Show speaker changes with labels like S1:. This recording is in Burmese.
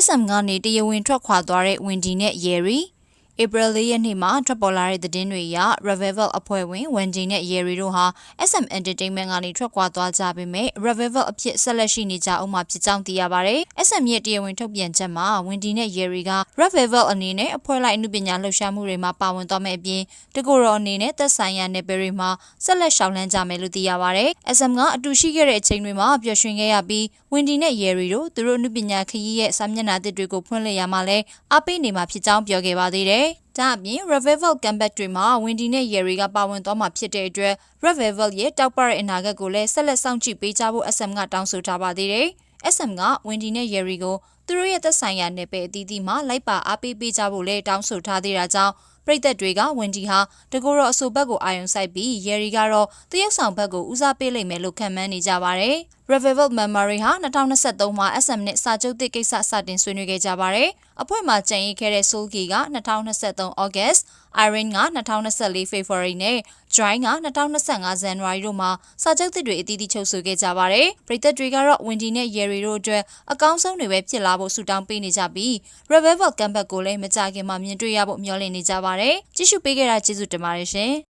S1: SM ကနေတရားဝင်ထွက်ခွာသွားတဲ့ဝင်ဒီနဲ့ယေရီ ဧပြီလရက်နေ့မှာထွက်ပေါ်လာတဲ့သတင်းတွေအရ Revival အဖွဲ့ဝင်ဝင်ဂျီနဲ့ယေရီတို့ဟာ SM Entertainment ကနေထွက်ခွာသွားကြပေမဲ့ Revival အဖြစ်ဆက်လက်ရှိနေကြအောင်မှာဖြစ်ကြောင်းသိရပါတယ်။ SM ရဲ့တရားဝင်ထုတ်ပြန်ချက်မှာဝင်ဒီနဲ့ယေရီက Revival အနေနဲ့အဖွဲ့လိုက်အမှုပညာလှူရှာမှုတွေမှာပါဝင်သွားမယ့်အပြင်တကူရောအနေနဲ့သက်ဆိုင်ရာနယ်ပယ်တွေမှာဆက်လက်ရှောင်လန်းကြမယ်လို့သိရပါတယ်။ SM ကအတူရှိခဲ့တဲ့အချိန်တွေမှာပျော်ရွှင်ခဲ့ရပြီးဝင်ဒီနဲ့ယေရီတို့သူတို့အမှုပညာခရီးရဲ့စာမျက်နှာသစ်တွေကိုဖွင့်လှစ်ရမှာလဲအားပေးနေမှာဖြစ်ကြောင်းပြောခဲ့ပါသေးတယ်။ဒါအပြင် Revival Comeback တွေမှာဝင်ဒီနဲ့ယေရီကပါဝင်သွားမှာဖြစ်တဲ့အတွက် Revival ရဲ့တောက်ပတဲ့အနာဂတ်ကိုလည်းဆက်လက်စောင့်ကြည့်ပေးကြဖို့ SM ကတောင်းဆိုထားပါသေးတယ်။ SM ကဝင်ဒီနဲ့ယေရီကိုသူတို့ရဲ့သက်ဆိုင်ရာနယ်ပယ်အသီးသီးမှာလိုက်ပါအားပေးပေးကြဖို့လည်းတောင်းဆိုထားသေးတာကြောင့်ပြည်သက်တွေကဝင်ဒီဟာတကူရောအဆိုဘက်ကိုအာရုံစိုက်ပြီးယေရီကတော့တရုတ်ဆောင်ဘက်ကိုဦးစားပေးလိမ့်မယ်လို့ခန့်မှန်းနေကြပါတယ်။ Revival Memory ဟာ2023မှာ SM နဲ့စာချုပ်သစ်ကိစ္စစတင်ဆွေးနွေးခဲ့ကြပါတယ်။အဖွဲ့မှာကြံ့ရခဲ့တဲ့ Soul Key က2023 August, Irene က2024 February နဲ့ Joy က2025 January တို့မှာစာချုပ်သစ်တွေအသီးသီးချုပ်ဆိုခဲ့ကြပါတယ်။ပြည်သက်တွေကတော့ Wendy နဲ့ Yerry တို့အတွက်အကောင်းဆုံးတွေပဲဖြစ်လာဖို့ဆုတောင်းပေးနေကြပြီး Revival Comeback ကိုလည်းမကြခင်မှာမြင်တွေ့ရဖို့မျှော်လင့်နေကြပါတယ်။ကြည့်ရှုပေးခဲ့တာကျေးဇူးတင်ပါတယ်ရှင်။